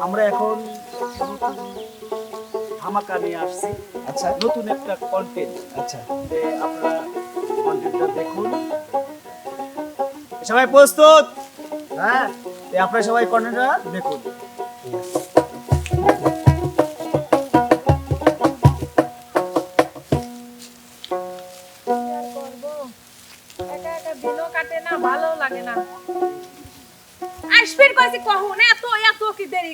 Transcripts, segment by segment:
আমরা এখন নিয়ে আসছি। আচ্ছা। নতুন একটা কন্টেন্ট আচ্ছা। আপনারা দেখুন। সবাই প্রস্তুত? হ্যাঁ। আপনার সবাই কন্টেন্টটা দেখুন।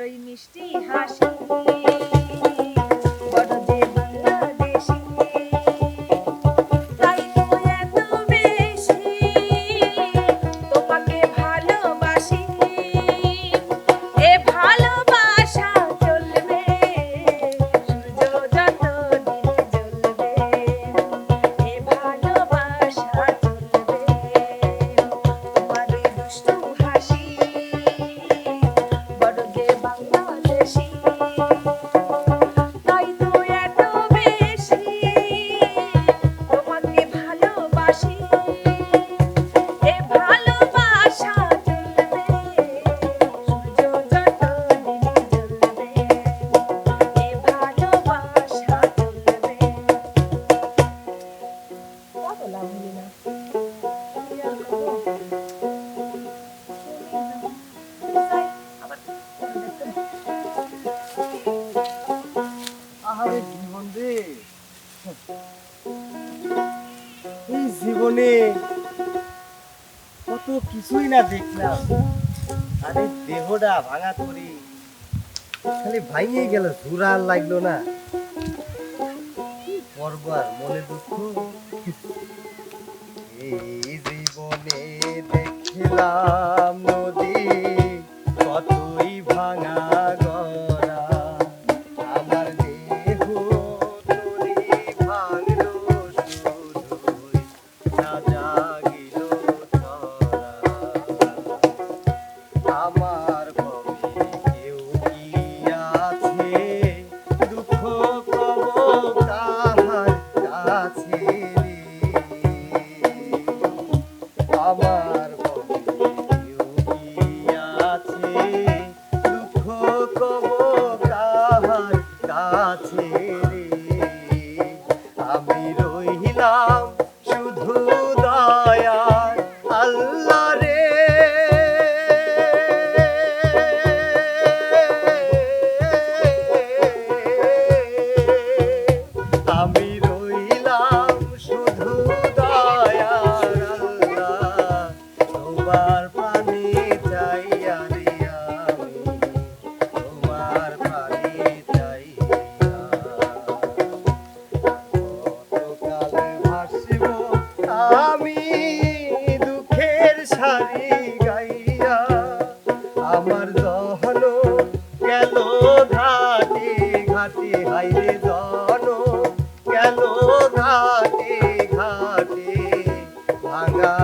বড়ই মিষ্টি হাসি। কিছুই না দেখলাম। আরে দেহটা ভাঙা করি। খালি ভাঙিয়ে গেল ঝুরা লাগল না। পরবার মনে দুঃখ? এই জীবনে দেখলাম নদী কতই ভাঙা কাছে আমি রইলাম শুধু দয়ার আল্লাহ রে। আমি ভাঙা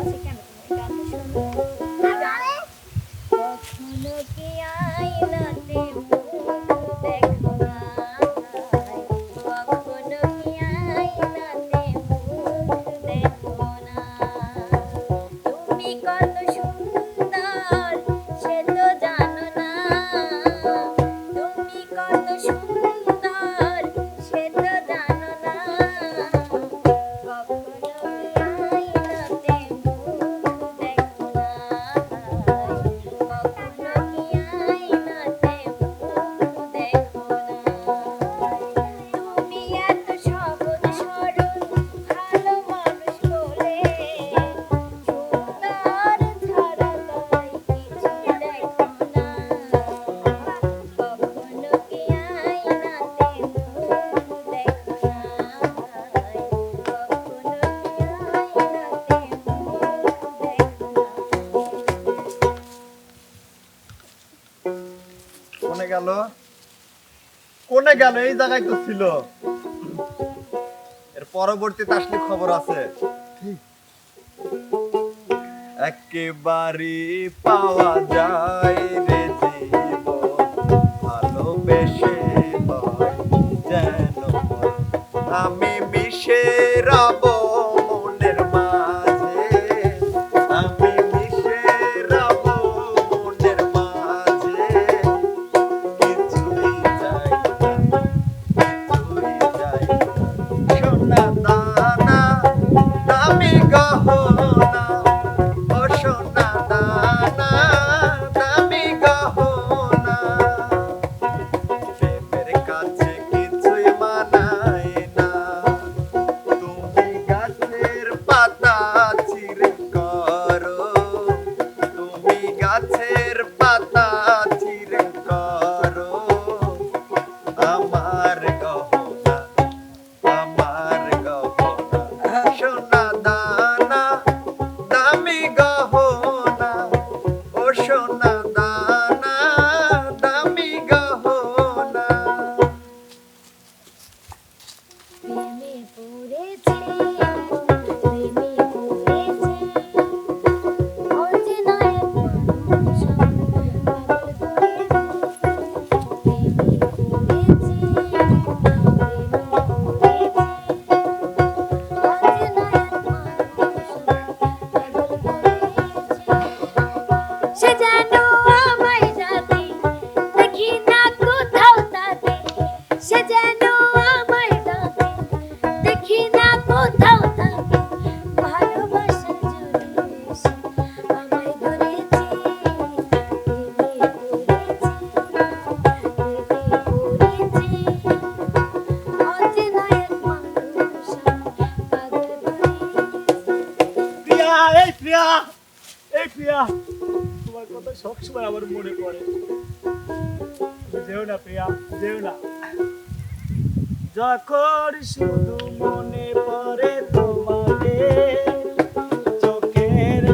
así que কোনে গেল? কোনে গেল? এই জায়গায় তো ছিল। এর পরবর্তীতে আসলে খবর আছে। একেবারে পাওয়া যায় রে ভালোবেসে। Passion. তোমার কথা সবসময় আমার মনে পড়ে। যেও না প্রিয়া যেও না। যখন শুধু মনে পড়ে তোমারে চোখের